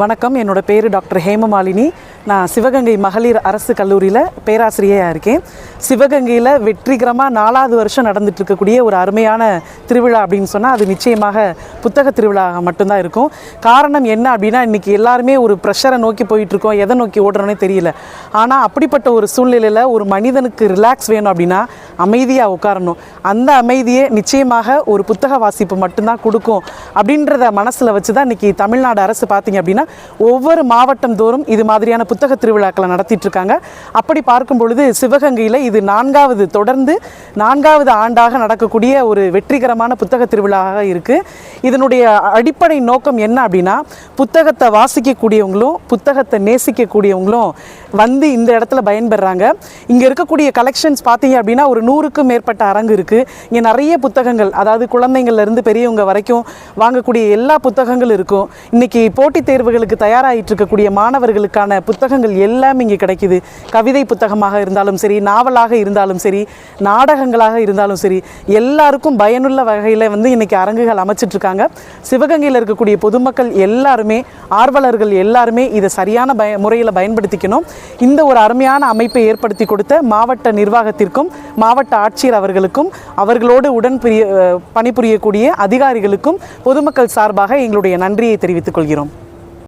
வணக்கம். என்னோட பேர் டாக்டர் ஹேமமாலினி. நான் சிவகங்கை மகளிர் அரசு கல்லூரியில் பேராசிரியையாக இருக்கேன். சிவகங்கையில் வெற்றிகரமாக நாலாவது வருஷம் நடந்துட்டு இருக்கக்கூடிய ஒரு அருமையான திருவிழா அப்படின்னு சொன்னால் அது நிச்சயமாக புத்தக திருவிழா மட்டும்தான் இருக்கும். காரணம் என்ன அப்படின்னா இன்றைக்கி எல்லாருமே ஒரு ப்ரெஷரை நோக்கி போயிட்டுருக்கோம். எதை நோக்கி ஓடுறோன்னே தெரியல. ஆனால் அப்படிப்பட்ட ஒரு சூழ்நிலையில் ஒரு மனிதனுக்கு ரிலாக்ஸ் வேணும் அப்படின்னா அமைதியாக உட்காரணும். அந்த அமைதியே நிச்சயமாக ஒரு புத்தக வாசிப்பு மட்டும்தான் கொடுக்கும். அப்படின்றத மனசில் வச்சு தான் இன்றைக்கி தமிழ்நாடு அரசு பார்த்திங்க அப்படின்னா ஒவ்வொரு மாவட்டம் தோறும் இது மாதிரியான புத்தக திருவிழாக்களை நடத்திட்டுருக்காங்க அப்படி பார்க்கும் பொழுது சிவகங்கையில் இது நான்காவது தொடர்ந்து நான்காவது ஆண்டாக நடக்கக்கூடிய ஒரு வெற்றிகரமான புத்தக திருவிழாவாக இருக்குது இதனுடைய அடிப்படை நோக்கம் என்ன அப்படின்னா புத்தகத்தை வாசிக்கக்கூடியவங்களும் புத்தகத்தை நேசிக்கக்கூடியவங்களும் வந்து இந்த இடத்துல பயன்பெறாங்க. இங்கே இருக்கக்கூடிய கலெக்ஷன்ஸ் பார்த்தீங்க அப்படின்னா ஒரு நூறுக்கும் மேற்பட்ட அரங்கு இருக்குது இங்கே நிறைய புத்தகங்கள் அதாவது குழந்தைங்கள்லேருந்து பெரியவங்க வரைக்கும் வாங்கக்கூடிய எல்லா புத்தகங்களும் இருக்கும். இன்றைக்கி போட்டித் தேர்வுகளுக்கு தயாராகிட்டு இருக்கக்கூடிய மாணவர்களுக்கான புத்தகங்கள் எல்லாம் இங்கே கிடைக்குது. கவிதை புத்தகமாக இருந்தாலும் சரி நாவலாக இருந்தாலும் சரி நாடகங்களாக இருந்தாலும் சரி எல்லாருக்கும் பயனுள்ள வகையில் வந்து இன்றைக்கி அரங்குகள் அமைச்சிட்ருக்காங்க சிவகங்கையில் இருக்கக்கூடிய பொதுமக்கள் எல்லாருமே ஆர்வலர்கள் எல்லாருமே இதை சரியான பய முறையில் பயன்படுத்திக்கணும். இந்த ஒரு அருமையான அமைப்பை ஏற்படுத்தி கொடுத்த மாவட்ட நிர்வாகத்திற்கும் மாவட்ட ஆட்சியர் அவர்களுக்கும் அவர்களோடு உடன் பிரிய அஹ் பணிபுரியக்கூடிய அதிகாரிகளுக்கும் பொதுமக்கள் சார்பாக எங்களுடைய நன்றியை தெரிவித்துக் கொள்கிறோம்.